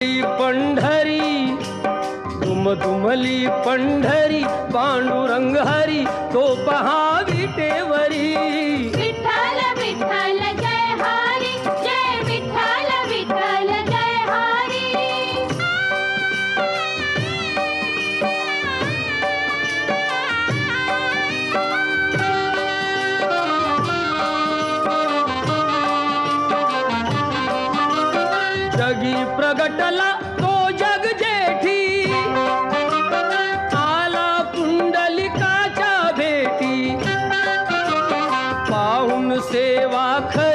पंढरी धुमधुमली पंढरी पांडुरंग हरी तो पहावी जगी प्रगटला तो जग जेठी. आला पुंडलिकाच्या भेटी. पाहून सेवा ख